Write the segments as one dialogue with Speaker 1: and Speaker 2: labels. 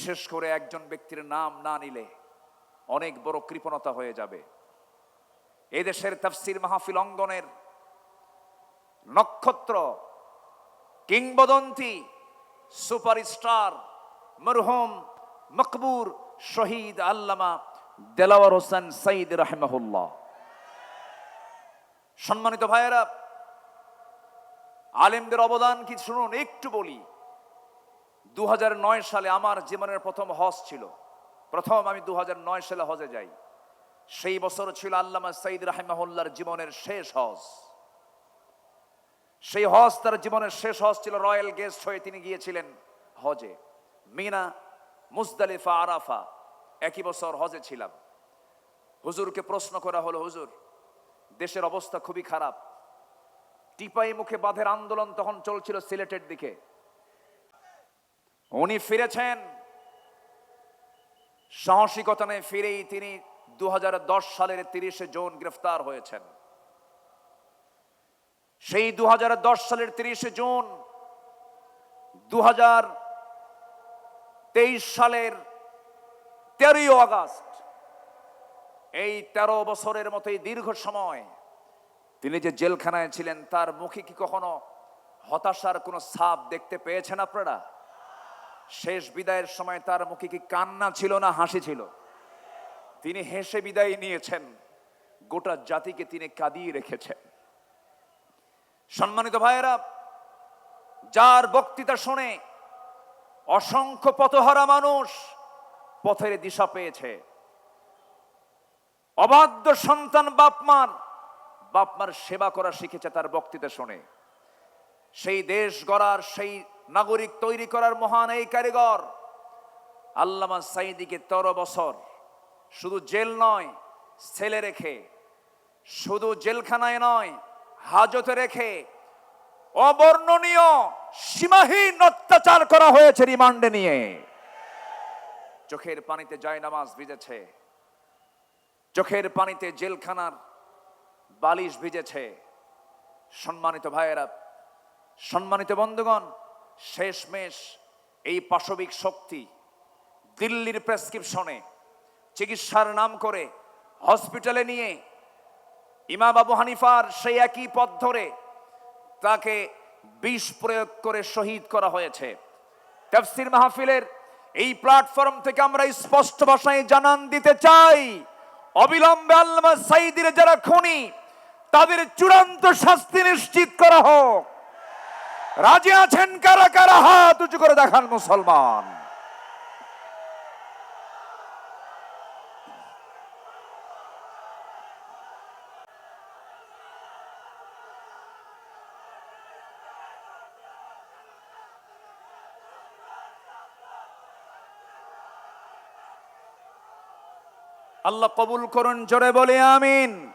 Speaker 1: বিশেষ করে একজন ব্যক্তির নাম না নিলে অনেক বড় কৃপণতা হয়ে যাবে। এদেশের তাফসির মাহফিল অঙ্গনের নক্ষত্র, কিংবদন্তি, সুপারস্টার, মরহুম, মকবুর, শহীদ আল্লামা দেলাওয়ার হোসেন সঈদ রাহেমাহুল্লাহ। সম্মানিত ভাইয়েরা, আলেমদের অবদান কি শুনুন, একটু বলি। দু হাজার নয় সালে আমার জীবনের প্রথম হজ ছিল। প্রথম আমি দু হাজার নয় সালে হজে যাই। সেই বছর ছিল আল্লামা সাইদ রাহেমাহুল্লার জীবনের শেষ হজ। সেই হজ তার জীবনের শেষ হজ ছিল রয়্যাল গেস্ট হয়ে তিনি গিয়েছিলেন হজে। মিনা, মুজদালিফা, আরাফা একই বছর হজে ছিলাম। হুজুরকে প্রশ্ন করা হলো, হুজুর, দেশের অবস্থা খুবই খারাপ। টিপাই মুখে বাঁধের আন্দোলন তখন চলছিল সিলেটের দিকে। উনি ফিরেছেন। সাহসিকতা ফিরেই তিনি দু হাজার দশ সালের তিরিশে জুন গ্রেফতার হয়েছেন। সেই দু হাজার দশ সালের তিরিশে জুন দু সালের তেরোই আগস্ট, এই তেরো বছরের মতোই দীর্ঘ সময় তিনি যে জেলখানায় ছিলেন, তার মুখে কি কখনো হতাশার কোনো ছাপ দেখতে পেয়েছেন আপনারা? শেষ বিদায়ের সময় তার মুখে কি কান্না ছিল না হাসি ছিল? তিনি হেসে বিদায় নিয়েছেন। গোটা জাতিকে তিনি কাঁদিয়ে রেখেছেন। সম্মানিত ভাইয়েরা, যার বক্তৃতা শুনে অসংখ্য পথহারা মানুষ পথের দিশা পেয়েছে। অবাধ্য সন্তান বাপমার বাপমার সেবা করা শিখেছে তার বক্তৃতা শুনে। সেই দেশ গড়ার সেই নাগরিক তৈরি করার মহান এই কারিগর। আল্লামা সাইদিকে তেরো বছর শুধু জেল নয়, ছেলে রেখে, শুধু জেলখানায় নয়, হাজতে রেখে অবর্ণনীয়, সীমাহীন অত্যাচার করা হয়েছে রিমান্ডে নিয়ে। চোখের পানিতে নামাজ ভিজেছে। চোখের পানিতে জেলখানার বালিশ ভিজেছে। সম্মানিত ভাইয়েরা, সম্মানিত বন্ধুগণ শেষমেশ এই পাশবিক শক্তি দিল্লির প্রেসক্রিপশনে চিকিৎসার নাম করে হসপিটালে নিয়ে ইমাম আবু হানিফার সেই একই পথ ধরে তাকে বিষ প্রয়োগ করে শহীদ করা হয়েছে। তাফসির মাহফিলের এই প্ল্যাটফর্ম থেকে আমরা স্পষ্ট ভাষায় জানান দিতে চাই, অবিলম্বে আল্লামা সাইদির যারা খুনি, তাদের চূড়ান্ত শাস্তি নিশ্চিত করা হোক। রাজি আছেন কারা কারা? হাত উঁচু করে দেখান মুসলমান। আল্লাহ কবুল করুন, জোরে বলে আমিন।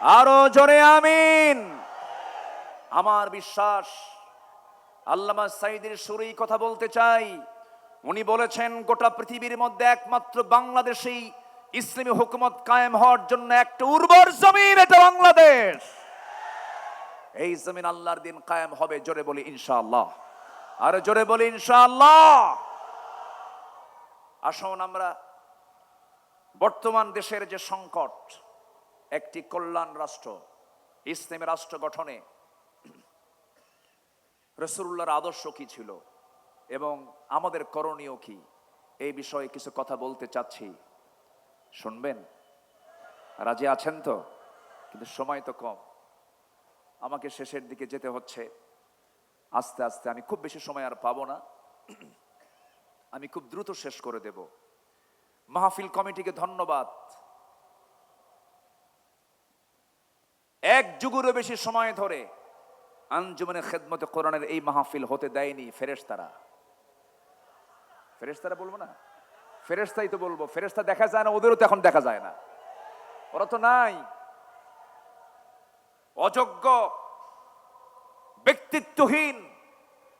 Speaker 1: আরও জোরে আমিন। আমার বিশ্বাস আল্লামা সাইদের সুরেই কথা বলতে চাই। উনি বলেছেন, গোটা পৃথিবীর মধ্যে একমাত্র বাংলাদেশেই ইসলামী হুকুমত কায়েম হওয়ার জন্য একটা উর্বর জমিন, এটা বাংলাদেশ। এই জমিন আল্লাহর দিন কায়েম হবে, জোরে বলি ইনশাআল্লাহ। আর জোরে বলি ইনশাআল্লাহ। আসুন আমরা বর্তমান দেশের যে সংকট, একটি কল্যাণ রাষ্ট্র, ইসলামী রাষ্ট্র গঠনে রসুল্লাহর আদর্শ কি ছিল? এবং আমাদের করণীয় কি? এই বিষয়ে কিছু কথা বলতে চাচ্ছি। শুনবেন? রাজি আছেন তো? কিন্তু সময় তো কম। আমাকে শেষের দিকে যেতে হচ্ছে। আস্তে আস্তে আমি খুব বেশি সময় আর পাবো না। আমি খুব দ্রুত শেষ করে দেব। মাহফিল কমিটিকে ধন্যবাদ। এক যুগেরও বেশি সময় ধরে আঞ্জুমানের খেদমতে কোরআনের এই মাহফিল হতে দেয়নি ফেরেশতারা। ফেরেশতারা বলব না? ফেরেশতাই তো বলব। ফেরেশতা দেখা যায় না, ওদেরও তো এখন দেখা যায় না। ওরা তো নাই। অযোগ্য, ব্যক্তিত্বহীন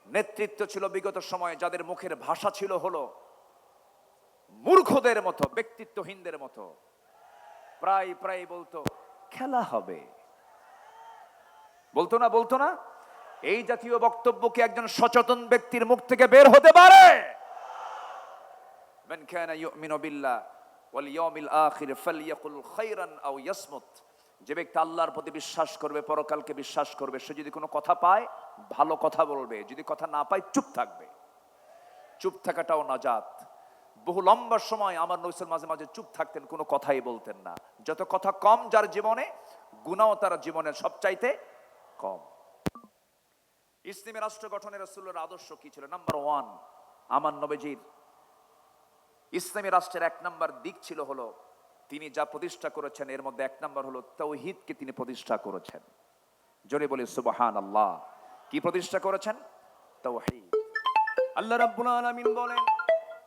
Speaker 1: নেতৃত্ব ছিল বিগত সময়ে, যাদের মুখের ভাষা ছিল হলো মূর্খদের মতো, ব্যক্তিত্বহীনদের মতো। প্রায় প্রায় বলতো, খেলা হবে। বলতো না বলতো না? এই জাতীয় বক্তব্য কি একজন সচেতন ব্যক্তির মুখ থেকে বের হতে পারে? যে ব্যক্তি আল্লাহর প্রতি বিশ্বাস করবে, পরকালকে বিশ্বাস করবে, সে যদি কোনো কথা পায়, ভালো কথা বলবে। যদি কথা না পায়, চুপ থাকবে। চুপ থাকাটাও নাজাত। বহু লম্বা সময় আমার নৈসের মাঝে মাঝে চুপ থাকতেন, কোনো কথাই বলতেন না। যত কথা কম যার জীবনে গুণাও তার জীবনের সবচাইতে কম ইসলামী রাষ্ট্র গঠনের রসুল্লের আদর্শ কি ছিল নাম্বার ওয়ান আমার নবীজির ইসলামী রাষ্ট্রের এক নম্বর দিক ছিল হলো তিনি যা প্রতিষ্ঠা করেছেন এর মধ্যে এক নম্বর হলো তৌহিদকে তিনি প্রতিষ্ঠা করেছেন জোরে বলি সুবহান আল্লাহ কি প্রতিষ্ঠা করেছেন তৌহিদ আল্লাহ রাব্বুল আলামিন বলেন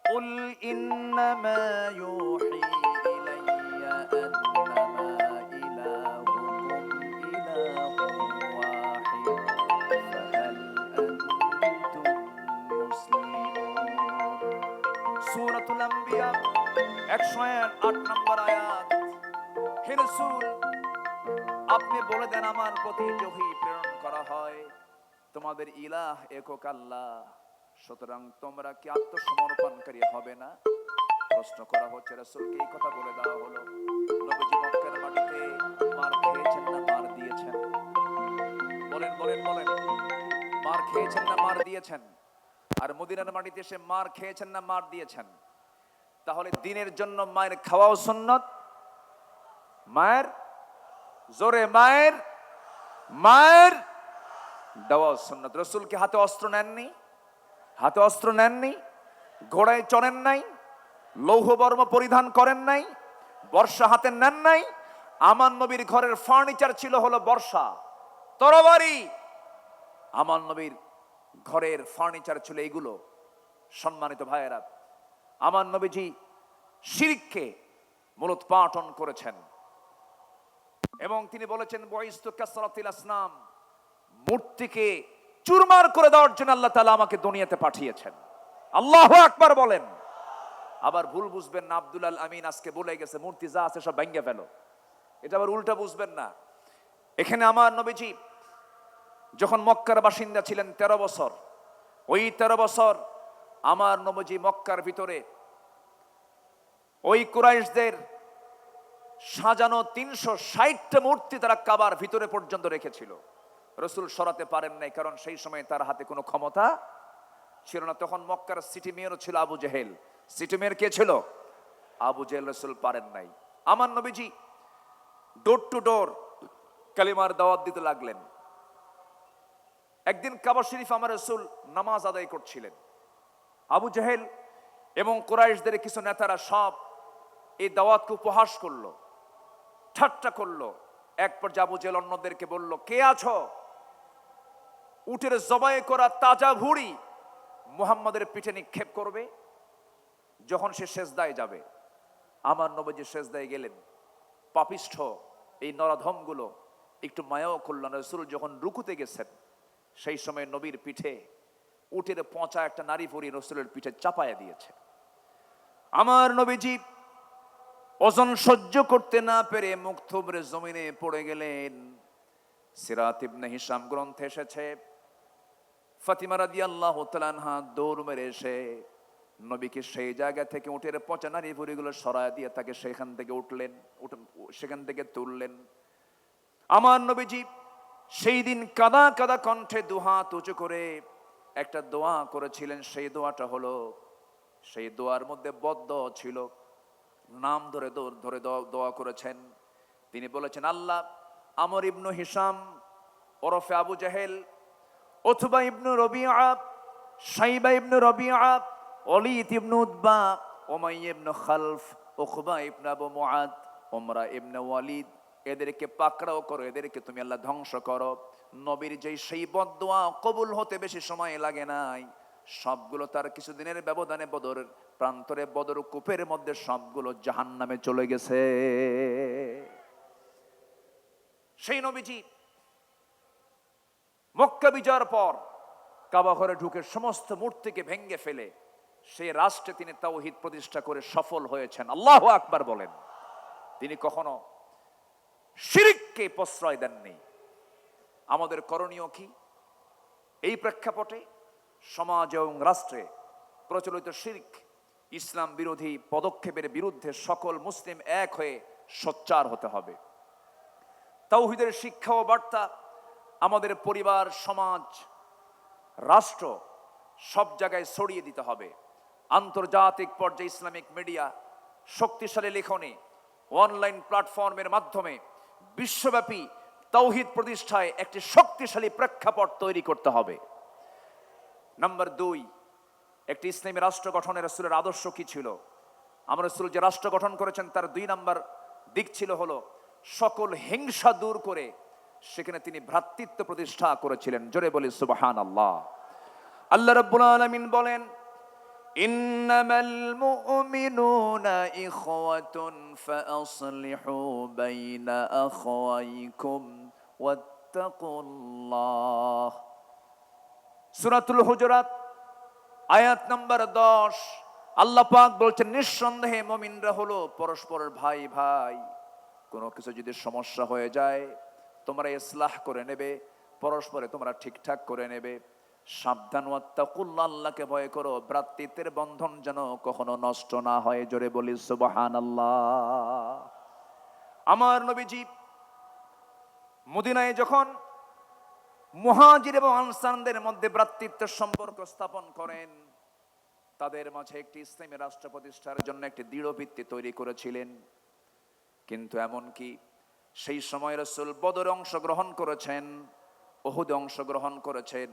Speaker 1: قل إنما يوحي إلي أنما 108 নম্বর আয়াত। হে রাসূল, আপনি বলে দেন আমার প্রতি জহি প্রেরণ করা হয়। তোমাদের ইলাহ একক আল্লাহ। সুতরাং তোমরা কি আত্মসমর্পণকারী হবে না? প্রশ্ন করা হচ্ছে এই কথা বলে দেওয়া হলো? মাটিতে মার খেয়েছেন না, মার দিয়েছেন? বলেন বলেন বলেন। মার খেয়েছেন না, মার দিয়েছেন? আর মদিনার মাটিতে এসে মার খেয়েছেন না, মার দিয়েছেন? তাহলে দিনের জন্য মায়ের খাওয়াও সুন্নত, মায়ের জোরে মায়ের মায়ের দেওয়াও সুন্নত। রসুল কি হাতে অস্ত্র নেননি? হাতে অস্ত্র নেননি? ঘোড়ায় চড়েন নাই? লৌহ বর্ম পরিধান করেন নাই? বর্ষা হাতে নেন নাই? আমার নবীর ঘরের ফার্নিচার ছিল হলো বর্ষা। তরবারি! আমার নবীর ঘরের ফার্নিচার ছিল এইগুলো সম্মানিত ভাইয়েরা আমার নবীজি শিরিককে মূলোৎপাটন করেছেন। এবং তিনি বলেছেন, বয়স্ত কাসরাতিল আসনাম, মূর্তিকে চুরমার করে দেওয়ার জন্য আল্লাহ তাআলা আমাকে দুনিয়াতে পাঠিয়েছেন। আল্লাহু আকবার বলেন। আবার ভুল বুঝবেন না, আব্দুল আল আমিন আজকে বলে গেছে, মূর্তি যা আছে সব ভেঙে ফেলো। এটা আবার উল্টা বুঝবেন না। এখানে আমার নবীজি যখন মক্কার বাসিন্দা ছিলেন তেরো বছর, ওই তেরো বছর আমার নবজি মক্কার ভিতরে। ওই কুরাইশদের সাজানো তিনশো ষাটটা মূর্তি তারা কাবার ভিতরে পর্যন্ত রেখেছিল। রসুল সরাতে পারেন নাই, কারণ সেই সময় তার হাতে কোনো ক্ষমতা ছিল না। তখন মক্কার সিটি মেয়রও ছিল আবু জেহেল। সিটি মেয়র কে ছিল? আবু জেহেল রসুল পারেন নাই। আমার নবীজি ডোর টু ডোর কালিমার দাওয়াত দিতে লাগলেন। একদিন কাবা শরীফ আমার রসুল নামাজ আদায় করছিলেন। আবু জাহেল এবং কোরাইশদের কিছু নেতারা সব এই দাওয়াতকে উপহাস করল, ঠাট্টা করল। এক পর্যায়ে আবু জেল অন্যদেরকে বলল, কে আছো? উটের জবাই করা তাজা ভুড়ি মুহাম্মাদের পিঠে নিক্ষেপ করবে, যখন সে শেষদায় যাবে। আমার নবজি শেষদায় গেলেন, পাপিষ্ঠ এই নরাধমগুলো একটু মায়াও করলেন রসুল যখন রুকুতে গেছেন, সেই সময় নবীর পিঠে উটের পচা একটা নারী পরি রসুলের পিঠে চাপায়া দিয়েছে। আমার নবীজি ওজন সহ্য করতে না পেরে মুখ থুবড়ে জমিনে পড়ে গেলেন। সিরাত ইবনে হিসাম গ্রন্থে এসেছে, ফাতিমা রাদিয়াল্লাহু তাআলা দৌড় মেরে এসে নবীকে সেই জায়গা থেকে উটের পচা নারী ভুড়িগুলো সরায় দিয়ে তাকে সেখান থেকে উঠলেন, উঠ- সেখান থেকে তুললেন। আমার নবীজি সেই দিন কাদা কাদা কণ্ঠে দুহাত উঁচু করে একটা দোয়া করেছিলেন, সেই দোয়াটা হলো, সেই দোয়ার মধ্যে বদ্ধ ছিল, নাম ধরে ধরে দোয়া- করেছেন। তিনি বলেছেন, আল্লাহ আমর ইবনু হিসাম ওরফে আবু জাহেল অথবা ইবনু রবিআ সাইবা ইবনু রবিআ অলিত ইবনু উদ্বা ওমাই ইবনু খালফ, উকবা ইবনু আবু মুআদ ওমরা ইবনু ওয়ালিদ। এদেরকে পাকড়াও করো, এদেরকে তুমি আল্লাহ ধ্বংস করো। নবীর যেই সেই বদোয়া কবুল হতে বেশি সময় লাগে নাই, সবগুলো তার কিছুদিনের ব্যবধানে বদরের প্রান্তরে বদর কূপের মধ্যে সবগুলো জাহান্নামে চলে গেছে। সেই নবীজি মক্কা বিজয়ের পর কাবা ঘরে ঢুকে সমস্ত মূর্তিকে ভেঙ্গে ফেলে সেই রাষ্ট্রে তিনি তাওহিদ প্রতিষ্ঠা করে সফল হয়েছেন। আল্লাহ আকবার বলেন। তিনি কখনো শিরিককে প্রশ্রয় দেননি। আমাদের করণীয় কি? এই প্রেক্ষাপটে সমাজ এবং রাষ্ট্রে প্রচলিত শিরিক, ইসলাম বিরোধী পদক্ষেপের বিরুদ্ধে সকল মুসলিম এক হয়ে সোচ্চার হতে হবে। তাওহিদের শিক্ষা ও বার্তা আমাদের পরিবার, সমাজ, রাষ্ট্র সব জায়গায় ছড়িয়ে দিতে হবে। আন্তর্জাতিক পর্যায়ে ইসলামিক মিডিয়া, শক্তিশালী লেখনী, অনলাইন প্ল্যাটফর্মের মাধ্যমে বিশ্বব্যাপী তৌহিদ প্রতিষ্ঠায় একটি শক্তিশালী প্রেক্ষাপট তৈরি করতে হবে। নাম্বার দুই, একটি ইসলামী রাষ্ট্র গঠনের রসুলের আদর্শ কি ছিল? আমার রসুল যে রাষ্ট্র গঠন করেছেন, তার দুই নাম্বার দিক ছিল হলো, সকল হিংসা দূর করে সেখানে তিনি ভ্রাতৃত্ব প্রতিষ্ঠা করেছিলেন। জোরে বলি সুবাহান আল্লাহ আল্লাহ রাব্বুল আলামিন বলেন
Speaker 2: إنما المؤمنون إخوة فأصلحوا بين أخويكم واتقوا الله
Speaker 1: সূরাতুল হুজুরাত আয়াত নাম্বার দশ আল্লাহ পাক বলছেন নিঃসন্দেহে মমিনরা হলো পরস্পরের ভাই ভাই কোনো কিছু যদি সমস্যা হয়ে যায় তোমরা ইসলাহ করে নেবে পরস্পরে তোমরা ঠিকঠাক করে নেবে সাবধান আল্লাহকে ভয় করো। ভ্রাতৃত্বের বন্ধন যেন কখনো নষ্ট না হয়, জোরে বলি সুবহানাল্লাহ। আমার নবীজি মদিনায় যখন মুহাজির এবং আনসারদের মধ্যে ভ্রাতৃত্বের সম্পর্ক স্থাপন করেন, তাদের মাঝে একটি ইসলামী রাষ্ট্র প্রতিষ্ঠার জন্য একটি দৃঢ় ভিত্তি তৈরি করেছিলেন। কিন্তু এমনকি সেই সময় রসুল বদরে অংশগ্রহণ করেছেন, ওহুদে অংশগ্রহণ করেছেন।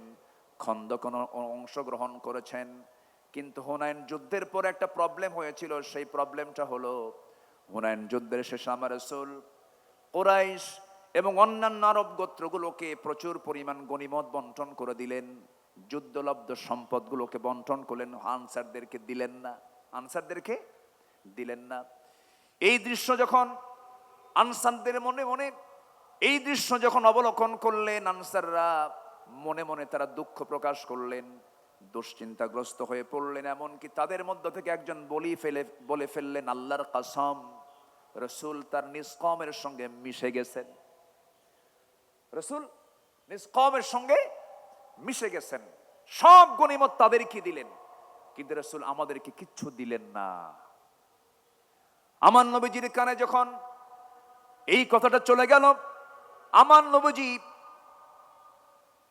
Speaker 1: খন্দকন অংশগ্রহণ করেছেন। কিন্তু হুনায়ন যুদ্ধের পর একটা প্রবলেম হয়েছিল, সেই প্রবলেমটা হলো হুনায়ন যুদ্ধের শেষে আমার রসুল কোরাইশ এবং অন্যান্য আরব গোত্রগুলোকে প্রচুর পরিমাণ গণিমত বন্টন করে দিলেন। যুদ্ধলব্ধ সম্পদগুলোকে বন্টন করলেন, আনসারদেরকে দিলেন না। আনসারদেরকে দিলেন না। এই দৃশ্য যখন আনসারদের মনে মনে, এই দৃশ্য যখন অবলোকন করলেন আনসাররা মনে মনে তারা দুঃখ প্রকাশ করলেন, দুশ্চিন্তাগ্রস্ত হয়ে পড়লেন, এমনকি তাদের মধ্য থেকে একজন বলি ফেলে, বলে ফেললেন, আল্লাহর কাসম, রসুল তার নিষ্কমের সঙ্গে মিশে গেছেন। রসুল নিষ্কমের সঙ্গে মিশে গেছেন। সব গনিমত তাদেরকে দিলেন, কিন্তু রসুল আমাদেরকে কিচ্ছু দিলেন না। আমার নবীজির কানে যখন এই কথাটা চলে গেল আমার নবীজি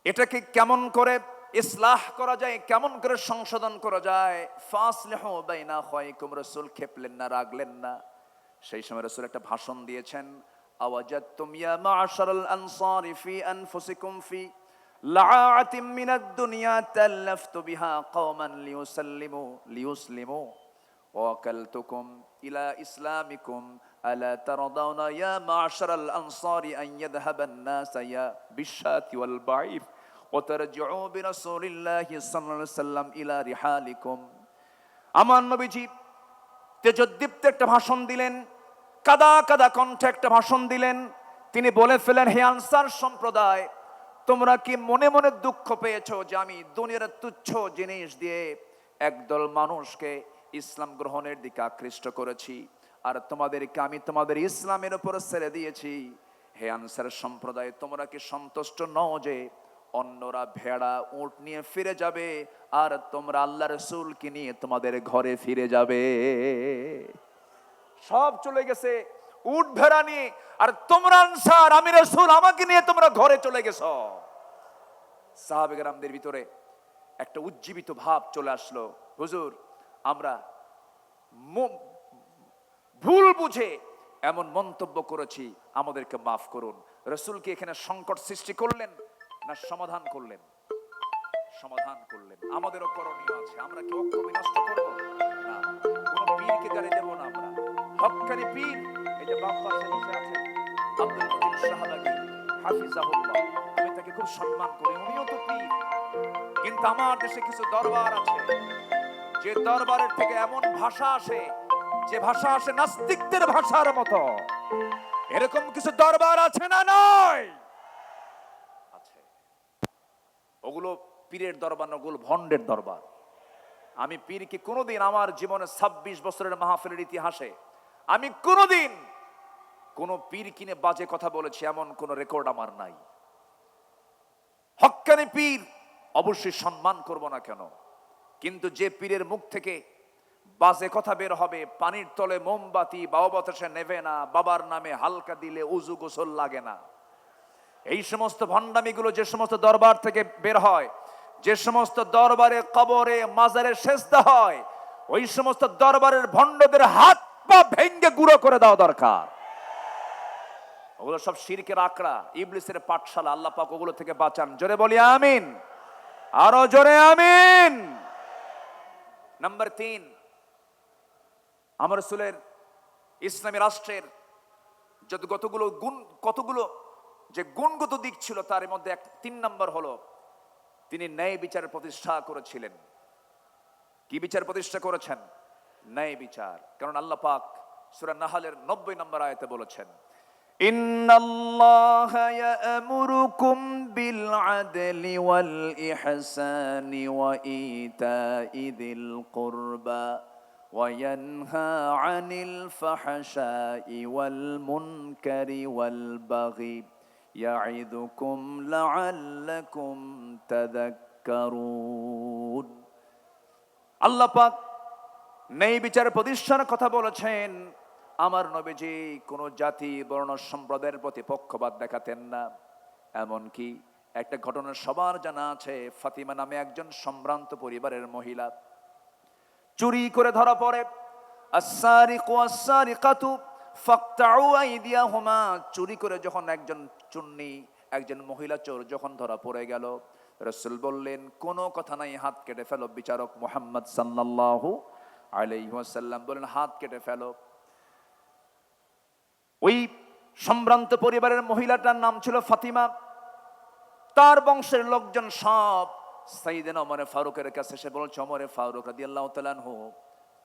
Speaker 1: এটাকে কেমন করে ইসলাহ করা যায়, কেমন করে সংশোধন করা যায়? ফাসলেহ না হয় কুম রসুল, খেপলেন না, রাগলেন না। সেই সময় রসুল একটা ভাষণ দিয়েছেন আওয়াজাতুম ইয়া মা'শারাল আনসারি ফি আনফুসিকুম ফি লাআতিম মিনাদ দুনিয়া, তাল্লাফতু বিহা কওমান লিউসাল্লিমু, লিউসলিমু। ওয়াকালতুকুম ইলা ইসলামিকুম, আলা তারদাউনা ইয়া মা'শারাল আনসারি আন ইয়াযহাবান নাস ইয়া বিশাতি ওয়াল বা'ইফ وترجعوا برسول الله صلى الله عليه وسلم إلى رحالكم আমার নবীজি তেজদীপ্ত একটা ভাষণ দিলেন কাদা কাদা কণ্ঠে একটা ভাষণ দিলেন তিনি বলে ফেলেন হে আনসার সম্প্রদায় তোমরা কি মনে মনে দুঃখ পেয়েছো যে আমি দুনিয়ার তুচ্ছ জিনিস দিয়ে একদল মানুষকে ইসলাম গ্রহণের দিকে আকৃষ্ট করেছি আর তোমাদেরকে আমি তোমাদের ইসলামের উপর ছেড়ে দিয়েছি হে আনসার সম্প্রদায় তোমরা কি সন্তুষ্ট নও যে অন্যরা ভেড়া, উট নিয়ে ফিরে যাবে আর তোমরা আল্লাহ রসুলকে নিয়ে তোমাদের ঘরে ফিরে যাবে। সব চলে গেছে উট ভেড়া নিয়ে। আর তোমরা আনসার, আমি রসুল, আমাকে নিয়ে তোমরা ঘরে চলে গেছ। সাহাবেগরামদের ভিতরে একটা উজ্জীবিত ভাব চলে আসলো। হুজুর, আমরা ভুল বুঝে এমন মন্তব্য করেছি, আমাদেরকে মাফ করুন। রসুলকে এখানে সংকট সৃষ্টি করলেন। না, সমাধান করলেন। সমাধান করলেন। আমাদেরও করণীয় আছে। আমরা কি ঐক্য বিনষ্ট করব? না। কোন পীরকে গালি দেবো না আমরা। হক্কানি পীর, এই যে বাম বসে আছেন আব্দুল মতিন শাহবাগী, হাফিজাহুল্লাহ। আমি তাকে খুব সম্মান করি। উনিও তো পীর। কিন্তু আমার দেশে কিছু দরবার আছে। যে দরবারের থেকে এমন ভাষা আসে, যে ভাষা আসে নাস্তিকদের ভাষার মতো। এরকম কিছু দরবার আছে না নয় আছে ওগুলো পীরের দরবার ওগুলো ভণ্ডের দরবার। আমি পীরকে কোনোদিন আমার জীবনে ছাব্বিশ বছরের মাহফিলের ইতিহাসে আমি কোনোদিন কোন পীর কিনে বাজে কথা বলেছি, এমন কোন রেকর্ড আমার নাই। হক্কানি পীর অবশ্যই সম্মান করব না কেন, কিন্তু যে পীরের মুখ থেকে বাজে কথা বের হবে, পানির তলে মোমবাতি, বাবা বাতাসে নেবে না, বাবার নামে হালকা দিলে উজু গোসল লাগে না। এই সমস্ত ভণ্ডামিগুলো যে সমস্ত দরবার থেকে বের হয়, যে সমস্ত দরবারে কবরে মাজারে সেজদা হয়, ওই সমস্ত দরবারের ভণ্ডদের হাত পা ভেঙ্গে গুঁড়ো করে দেওয়া দরকার। ওগুলো সব শিরকের আকড়া, ইবলিসের পাঠশালা, আল্লাহ পাক ওগুলো থেকে বাঁচান। জোরে বলি আমিন। আরও জোরে আমিন। নাম্বার তিন, আমার রসুলের ইসলামী রাষ্ট্রের যত কতগুলো গুণ, কতগুলো যে গুণগত দিক ছিল তার মধ্যে এক তিন নম্বর হলো তিনি ন্যায় বিচারের প্রতিষ্ঠা করেছিলেন কি বিচার প্রতিষ্ঠা করেছেন ন্যায় বিচার কারণ আল্লাহ পাক সূরা নাহালের নব্বই নম্বর আয়াতে বলেছেন
Speaker 2: إن الله يأمركم بالعدل والإحسان وإيتاء ذي القربى وينهى عن الفحشاء والمنكر والبغي يعظكم لعلكم تذكرون
Speaker 1: আল্লাহ পাক ন্যায় বিচার প্রতিষ্ঠার কথা বলেছেন আমার নবীজি কোন জাতি বর্ণ সম্প্রদায়ের প্রতি পক্ষপাত দেখাতেন না এমনকি একটা ঘটনা সবার জানা আছে ফাতিমা নামে একজন সম্ভ্রান্ত পরিবারের মহিলা চুরি করে ধরা পড়ে আসারিকু আসারিকাতু ফাকতাউ আইদিয়াহুমা চুরি করে যখন একজন চুন্নি একজন মহিলা চোর যখন ধরা পড়ে গেল, রসুল বললেন, কোনো কথা নাই, হাত কেটে ফেলো, বিচারক মোহাম্মদ সাল্লাল্লাহু আলাইহি ওয়াসাল্লাম। বললেন হাত কেটে ফেলো। ওই সম্ভ্রান্ত পরিবারের মহিলাটার নাম ছিল ফাতিমা। তার বংশের লোকজন সব সাইদেন অমরে ফারুকের কাছে সে বলছে অমরে ফারুক রাদি আল্লাহ তালানহু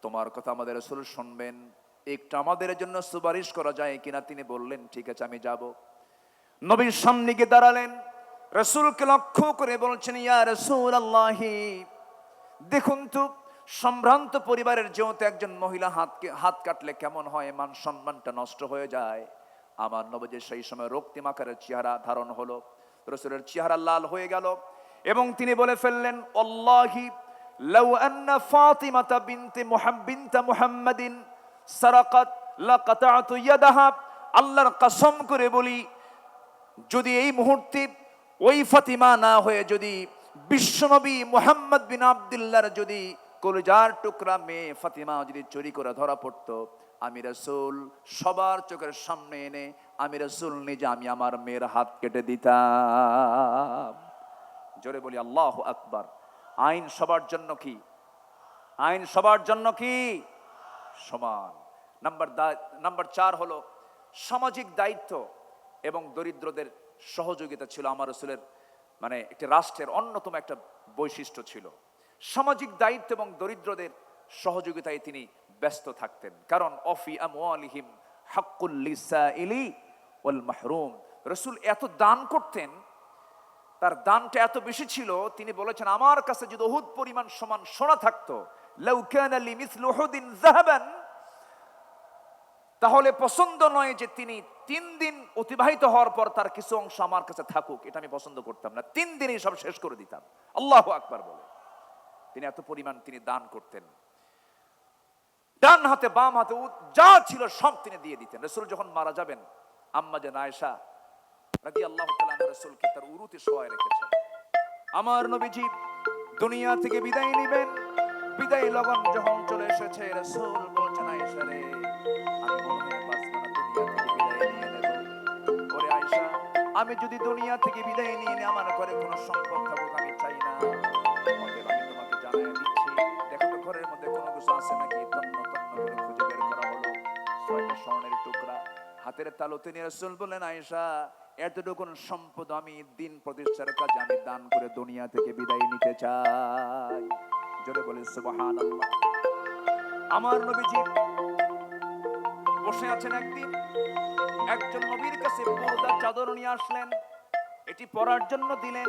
Speaker 1: তোমার কথা আমাদের রসুল শুনবেন। একটু আমাদের জন্য সুপারিশ করা যায় কিনা? তিনি বললেন, ঠিক আছে, আমি যাব। নবীর সামনে গিয়ে দাঁড়ালেন। রসুলকে লক্ষ্য করে বলছেন, ইয়া রসুল আল্লাহি দেখুন তো, সম্ভ্রান্ত পরিবারের যেহেতু একজন মহিলা হাতকে, হাত কাটলে কেমন হয়, মান সম্মানটা নষ্ট হয়ে যায়। আমার নবজের সেই সময় রক্তিম আকারের চেহারা ধারণ হলো। রসুলের চেহারা লাল হয়ে গেল এবং তিনি বলে ফেললেন অল্লাহি আন্না ফাতিমাতা বিনতে মুহাম, বিনতা মুহাম্মাদিন সারাকাত লাকাতাতু ইয়াদাহা। আল্লাহর কসম করে বলি যদি এই মুহূর্তে ওই ফাতিমা না হয়ে যদি বিশ্বনবী মুহাম্মদ বিন আবদুল্লাহর যদি কলজার টুকরা মেয়ে ফাতিমা যদি চুরি করে ধরা পড়তো, আমি রসুল সবার চোখের সামনে এনে আমি রসুল নিজে আমি আমার মেয়ের হাত কেটে দিতাম। জোরে বলি, আল্লাহ আকবার। আইন সবার জন্য কি? আইন সবার জন্য কি? সমান। নাম্বার নাম্বার চার হলো সামাজিক দায়িত্ব। এবং দরিদ্রদের সহযোগিতা ছিল আমার রসুলের মানে একটি রাষ্ট্রের অন্যতম একটা বৈশিষ্ট্য ছিল। সামাজিক দায়িত্ব এবং দরিদ্রদের সহযোগিতায় তিনি ব্যস্ত থাকতেন। কারণ, অফি আমওয়ালিহিম হাক্কুল লিসাইলি ওয়াল মাহরুম। রসুল এত দান করতেন, তার দানটা এত বেশি ছিল, তিনি বলেছেন, আমার কাছে যদি অহুদ পরিমাণ সমান সোনা থাকতো তাহলে পছন্দ নয় যে তিনি তিন দিন অতিবাহিত হওয়ার পর তার কিছু অংশ আমার কাছে থাকুক, এটা আমি পছন্দ করতাম না। তিন দিনই সব শেষ করে দিতাম। আল্লাহ আকবার বলে। তিনি এত পরিমাণ তিনি দান করতেন। ডান হাতে, বাম হাতে যা ছিল সব তিনি দিয়ে দিতেন। রসুল যখন মারা যাবেন, আম্মা যেন আয়সা রাদি আল্লাহ রসুলকে তার উরুতে শোয়ায় রেখেছেন। আমার নবীজি দুনিয়া থেকে বিদায় নেবেন। বিদায় লগন যখন চলে এসেছে, রসুল বলছেন, আয়েশা রে, আমি আমি যদি দুনিয়া থেকে বিদায় নিয়ে নিই, আমার ঘরে কোনো সম্পদ থাকুক, আমি চাই না। হাতের তালুতে নিয়ে রসুল এতটুকুন সম্পদ আমি দিন প্রতিষ্ঠার কাজে আমি দান করে দুনিয়া থেকে বিদায় নিতে চাই। জোরে বলে আমার নবীজি বসে আছেন একদিন। একজন নবীর কাছে বুরদা চাদর নিয়ে আসলেন। এটি পরার জন্য দিলেন।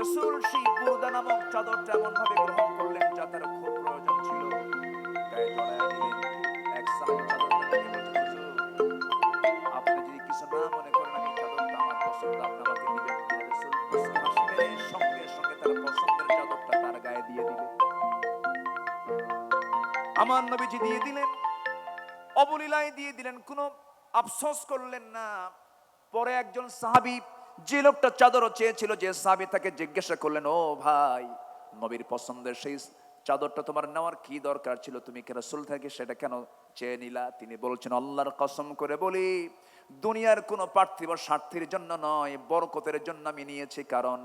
Speaker 1: রসুল সেই বুরদা নামক চাদরটা এমন ভাবে গ্রহণ করলেন যা তার খুব প্রয়োজন ছিল। গায়ে জড়ায় দিলেন। এক সাহাবী চাদরটা দেখে বলছেন, "হুজুর, আপনি যদি কিছু না মনে করেন আমি চাদরটা আমার পছন্দ দিবেন কিনা?" হাসি মেরে সঙ্গে সঙ্গে তার চাদরটা তার গায়ে দিয়ে দিলেন আমার নবীজি দিয়ে দিলেন। অবলীলায় দিয়ে দিলেন, কোনো আফসোস করলেন না। পরে একজন সাহাবী যে লোকটা চাদরও চেয়েছিল, যে সাহাবী তাকে জিজ্ঞাসা করলেন, ও ভাই, নবীর পছন্দের সেই চাদরটা তোমার নেওয়ার কি দরকার ছিল? তুমি কে রাসূল থেকে সেটা কেন চেয়ে নিলা? তিনি বলছেন, আল্লাহর কসম করে বলি, দুনিয়ার কোনো পার্থিব স্বার্থের জন্য নয়, বরকতের জন্য আমি নিয়েছি, কারণ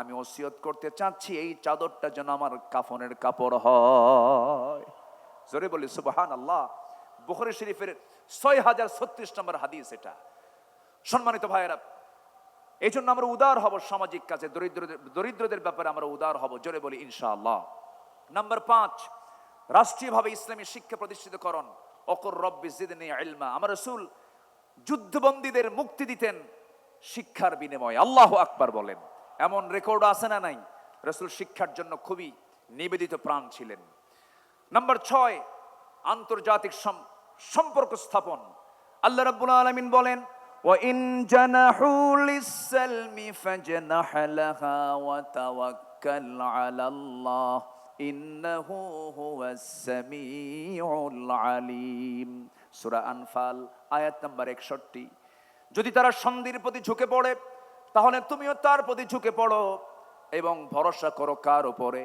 Speaker 1: আমি ওসিয়ত করতে চাচ্ছি, এই চাদরটা যেন আমার কাফনের কাপড় হয়। জোরে বলি সুবহান আল্লাহ বুখারী শরীফের ছয় হাজার ছত্রিশ নম্বর হাদিস এটা। সম্মানিত ভাইয়েরা এই জন্য আমরা উদার হব সামাজিক কাজে দরিদ্রদের দরিদ্রদের ব্যাপারে আমরা উদার হব, জোরে বলি ইনশাআল্লাহ। নাম্বার পাঁচ, রাষ্ট্রীয়ভাবে ইসলামী শিক্ষা প্রতিষ্ঠিতকরণ। অকর রব্বি জিদনি ইলমা। আমার রসুল যুদ্ধবন্দীদের মুক্তি দিতেন শিক্ষার বিনিময়ে। আল্লাহ আকবার বলেন। এমন রেকর্ড আছে না নাই? রসুল শিক্ষার জন্য খুবই নিবেদিত প্রাণ ছিলেন। নাম্বার ছয়, আন্তর্জাতিক সম্পর্ক স্থাপন আল্লাহ রাব্বুল আলামিন বলেন
Speaker 2: وإن جنحوا للسلم فاجنح لها وتوكل على الله إنه هو السميع العليم
Speaker 1: সূরা আনফাল আয়াত নাম্বার একষট্টি যদি তারা সন্ধির প্রতি ঝুঁকে পড়ে তাহলে তুমিও তার প্রতি ঝুঁকে পড়ো এবং ভরসা করো কার উপরে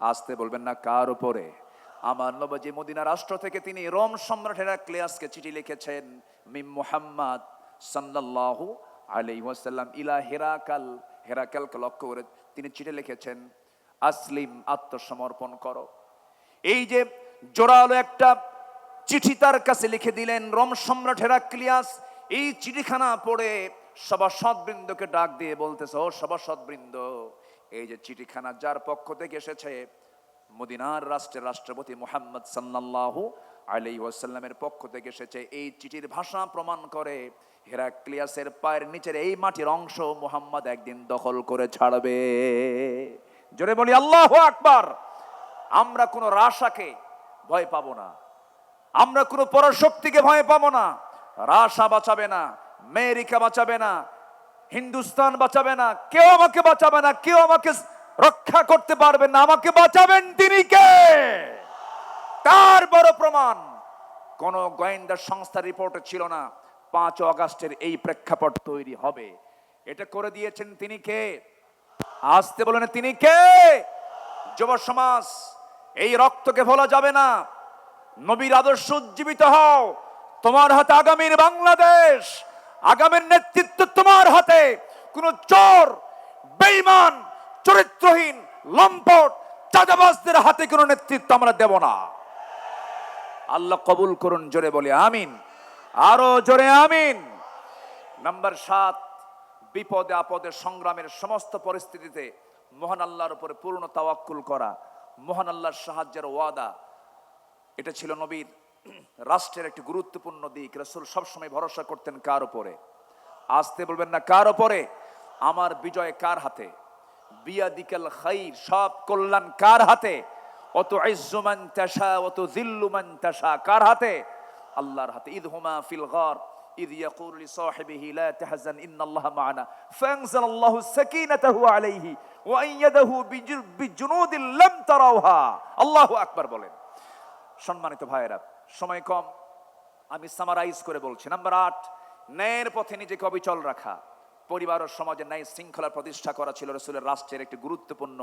Speaker 1: আসতে বলবেন না কার উপরে আমার নবজি মদিনা রাষ্ট্র থেকে তিনি রোম সম্রাট হেরাক্লিয়াসকে চিঠি লিখেছেন মিম মুহাম্মদ সাল্লাল্লাহু আলাইহি ওয়াসাল্লাম ইলা হেরাকাল হেরাকালকে লক্ষ্য করে তিনি চিঠি লিখেছেন, আসলিম, আত্মসমর্পণ করো। এই যে জোরালো একটা চিঠি তার কাছে লিখে দিলেন রোম সম্রাট হেরাক্লিয়াস, এই চিঠিখানা পড়ে সভাসদবৃন্দকে ডাক দিয়ে বলতেছে, ও সভাসদবৃন্দ, এই যে চিঠিখানা যার পক্ষ থেকে এসেছে মদিনার রাষ্ট্রের রাষ্ট্রপতি মোহাম্মদ সাল্লাল্লাহু আলাই ওয়াসাল্লামের পক্ষ থেকে এসেছে। এই চিঠির ভাষা প্রমাণ করে হেরাক্লিয়াসের পায়ের নিচের এই মাটির অংশ মোহাম্মদ একদিন দখল করে ছাড়বে। জোরে বলি, আল্লাহ আকবার! আমরা কোনো রাশাকে ভয় পাবো না। আমরা কোনো পরাশক্তিকে ভয় পাবো না। রাশা বাঁচাবে না, আমেরিকা বাঁচাবে না, হিন্দুস্তান বাঁচাবে না, কেউ আমাকে বাঁচাবে না, কেউ আমাকে রক্ষা করতে পারবেন না। আমাকে বাঁচাবেন তিনি কে? তার বড় প্রমাণ, কোন গোয়েন্দা সংস্থার রিপোর্টে ছিল না। পাঁচ অগাস্টের এই প্রেক্ষাপট তৈরি হবে। এটা করে দিয়েছেন তিনি কে? আসতে বলেন, তিনি কে? যুব সমাজ, এই রক্তকে ভোলা যাবে না। নবীর আদর্শ উজ্জীবিত হও। তোমার হাতে আগামীর বাংলাদেশ, আগামীর নেতৃত্ব তোমার হাতে। কোন চোর, বেঈমান চরিত্রহীন, লম্পট, চাঁদাবাজদের হাতে কোনো নেতৃত্ব আমরা দেব না। আল্লাহ কবুল করুন, জোরে বলে আমিন। আরও জোরে আমিন। নাম্বার সাত, বিপদে আপদে সংগ্রামের সমস্ত পরিস্থিতিতে মহান আল্লাহর উপরে পূর্ণ তাওয়াক্কুল করা, মহান আল্লাহর সাহায্যের ওয়াদা। এটা ছিল নবীর রাষ্ট্রের একটি গুরুত্বপূর্ণ দিক। রসুল সবসময় ভরসা করতেন কার উপরে? আসতে বলবেন না কার উপরে? আমার বিজয় কার হাতে? বিয়াদিকাল খাইর সব কল্যাণ কার হাতে অত ইজ্জুমান তাশা অত জিল্লুমান তাশা কার হাতে আল্লাহর হাতে ঈদ হুমা ফিল গর إذ يقول لصاحبه لا تحزن إن الله معنا فأنزل الله سكينته عليه وأيده بج- بجنود لم تروها الله أكبر বলেন সম্মানিত ভাইয়েরা সময় কম আমি সামারাইজ করে বলছি নাম্বার আট ন্যায়ের পথে নিজেকে অবিচল রাখা পরিবার ও সমাজের ন্যায় শৃঙ্খলা প্রতিষ্ঠা করা ছিল রসুলের রাষ্ট্রের একটি গুরুত্বপূর্ণ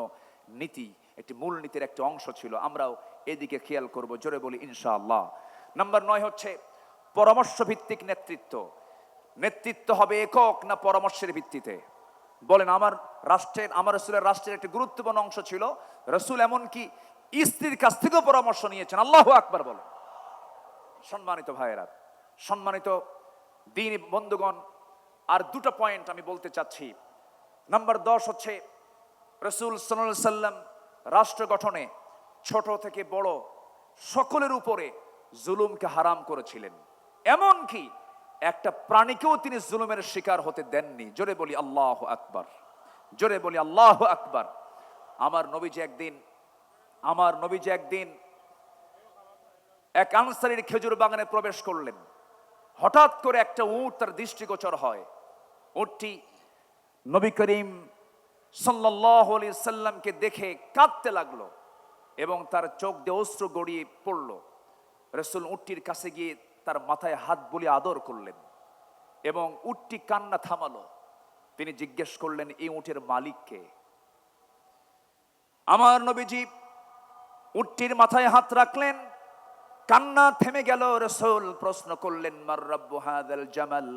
Speaker 1: নীতি, একটি মূল নীতির একটি অংশ ছিল। আমরাও এদিকে খেয়াল করব, জোরে বলি ইনশাআল্লাহ। নাম্বার নয় হচ্ছে পরামর্শ ভিত্তিক নেতৃত্ব। নেতৃত্ব হবে একক না পরামর্শের ভিত্তিতে? বলেন, আমার রাষ্ট্রের, আমার রসুলের রাষ্ট্রের একটি গুরুত্বপূর্ণ অংশ ছিল, রসুল এমনকি স্ত্রীর কাছ থেকেও পরামর্শ নিয়েছেন। আল্লাহ আকবার বলেন। সম্মানিত ভাইয়েরা, সম্মানিত দিন বন্ধুগণ আর দুটো পয়েন্ট আমি বলতে চাচ্ছি। নাম্বার দশ হচ্ছে, রসুল সাল্লাল্লাহু সাল্লাম রাষ্ট্র গঠনে ছোট থেকে বড় সকলের উপরে জুলুমকে হারাম করেছিলেন। এমনকি একটা প্রাণীকেও তিনি জুলুমের শিকার হতে দেননি। জোরে বলি আল্লাহ আকবার। জোরে বলি আল্লাহ আকবার। আমার নবীজি একদিন, আমার নবীজি একদিন এক আনসারির খেজুর বাগানে প্রবেশ করলেন। হঠাৎ করে একটা উট তার দৃষ্টিগোচর হয়। উটটি নবী করিম সাল্লাল্লাহু আলাইহি সাল্লামকে দেখে কাঁদতে লাগল এবং তার চোখ দিয়ে অস্ত্র গড়িয়ে পড়ল। রসুল উটটির কাছে গিয়ে তার মাথায় হাত বলে আদর করলেন এবং উটটি কান্না থামালো। তিনি জিজ্ঞেস করলেন, এই উটের মালিককে আমার নবীজি, উটটির মাথায় হাত রাখলেন, কান্না থেমে গেল। রসুল প্রশ্ন করলেন, মার জামাল?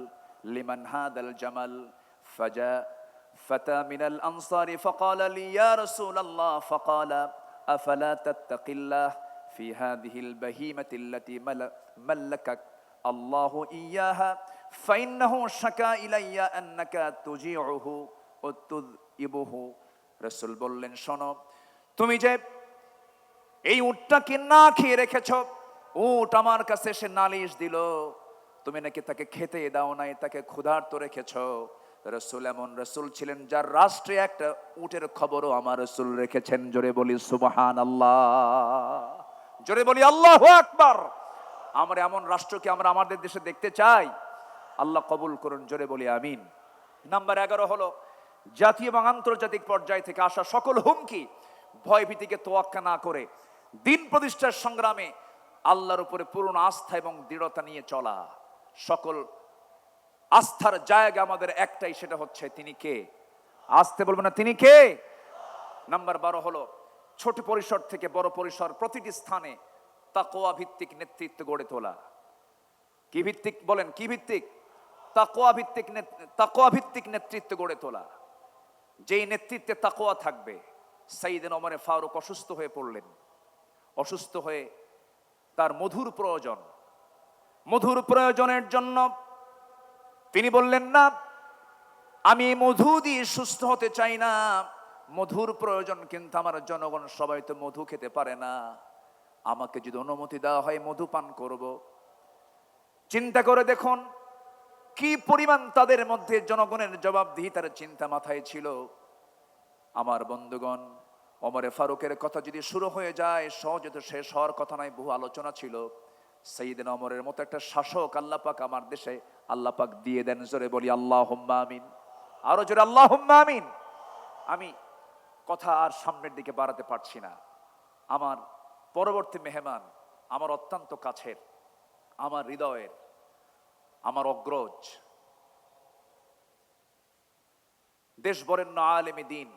Speaker 1: লিমান হাদাল জামাল ফাজা فتى من الأنصار فقال لي يا رسول الله فقال أفلا تتقي الله في هذه البهيمة التي مل- ملكك الله إياها فإنه شكا إلي أنك تجيعه وتذئبه রসুল বললেন শোনো তুমি যে এই উটটাকে না খেয়ে রেখেছ উট আমার কাছে এসে নালিশ দিল তুমি নাকি তাকে খেতে দাও নাই, তাকে ক্ষুধার্ত রেখেছ? রসুল এমন রসুল ছিলেন যার রাষ্ট্রে একটা উটের খবরও আমার রসুল রেখেছেন। জোরে বলি সুবাহান আল্লাহ জোরে বলি, আল্লাহ আকবার। আমরা এমন রাষ্ট্রকে আমরা আমাদের দেশে দেখতে চাই। আল্লাহ কবুল করুন, জোরে বলি, আমিন। নাম্বার এগারো হলো জাতীয় এবং আন্তর্জাতিক পর্যায় থেকে আসা সকল হুমকি ভয় ভীতিকে তোয়াক্কা না করে দিন প্রতিষ্ঠার সংগ্রামে আল্লাহর উপরে পূর্ণ আস্থা এবং দৃঢ়তা নিয়ে চলা। সকল আস্থার জায়গা আমাদের একটাই, সেটা হচ্ছে তিনি কে? আসতে বলব না, তিনি কে? নাম্বার বারো হলো, ছোট পরিসর থেকে বড় পরিসর প্রতিটি স্থানে তাকোয়া ভিত্তিক নেতৃত্ব গড়ে তোলা। কি ভিত্তিক বলেন, কি ভিত্তিক? তাকোয়া ভিত্তিক তাকোয়া ভিত্তিক নেতৃত্ব গড়ে তোলা। যেই নেতৃত্বে তাকোয়া থাকবে সাইদিন ওমরে ফারুক অসুস্থ হয়ে পড়লেন। অসুস্থ হয়ে তার মধুর প্রয়োজন মধুর প্রয়োজনের জন্য। তিনি বললেন, না, আমি মধু দিয়ে সুস্থ হতে চাই না। মধুর প্রয়োজন কিন্তু আমার জনগণ সবাই তো মধু খেতে পারে না। আমাকে যদি অনুমতি দেওয়া হয়, মধু পান করব। চিন্তা করে দেখুন, কি পরিমাণ তাদের মধ্যে জনগণের জবাবদিহিতার চিন্তা মাথায় ছিল। আমার বন্ধুগণ অমরে ফারুকের কথা যদি শুরু হয়ে যায়, সহজে তো শেষ হওয়ার কথা নয়, বহু আলোচনা ছিল। সেইদিন অমরের মতো একটা শাসক আল্লাপাক আমার দেশে আল্লাপাক দিয়ে দেন, জোরে বলি আল্লাহ আমিন। আরও জোরে আল্লাহ আমিন। আমি কথা আর সামনের দিকে বাড়াতে পারছি না। আমার পরবর্তী মেহমান আমার অত্যন্ত কাছের, আমার হৃদয়ের, আমার অগ্রজ দেশ বরেণ্য আলেমী দিন,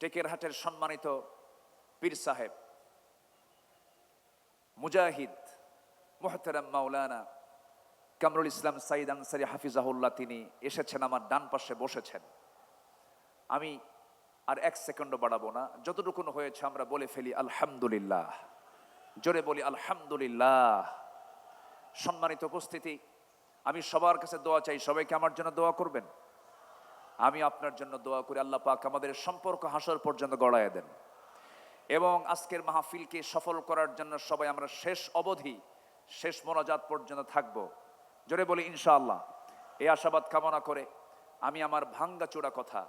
Speaker 1: টেকেরহাটের সম্মানিত পীর সাহেব মুজাহিদ, মোহতারাম মাওলানা কামরুল ইসলাম সাইদ আনসারি হাফিজাহুল্লাহ, তিনি এসেছেন আমার ডান পাশে বসেছেন। আমি আর এক সেকেন্ডও বাড়াবো না। যতটুকুন হয়েছে আমরা বলে ফেলি আলহামদুলিল্লাহ। জোরে বলি আলহামদুলিল্লাহ। সম্মানিত উপস্থিতি, আমি সবার কাছে দোয়া চাই, সবাইকে আমার জন্য দোয়া করবেন? আমি আপনার জন্য দোয়া করি, আল্লাহ পাক আমাদের সম্পর্ক হাসার পর্যন্ত গড়ায় দেন। এবং আজকের মাহফিলকে সফল করার জন্য সবাই আমরা শেষ অবধি, শেষ মোনাজাত পর্যন্ত থাকব। জোরে বলি ইনশাআল্লাহ। এই আশাবাদ কামনা করে আমি আমার ভাঙ্গা চূড়া কথা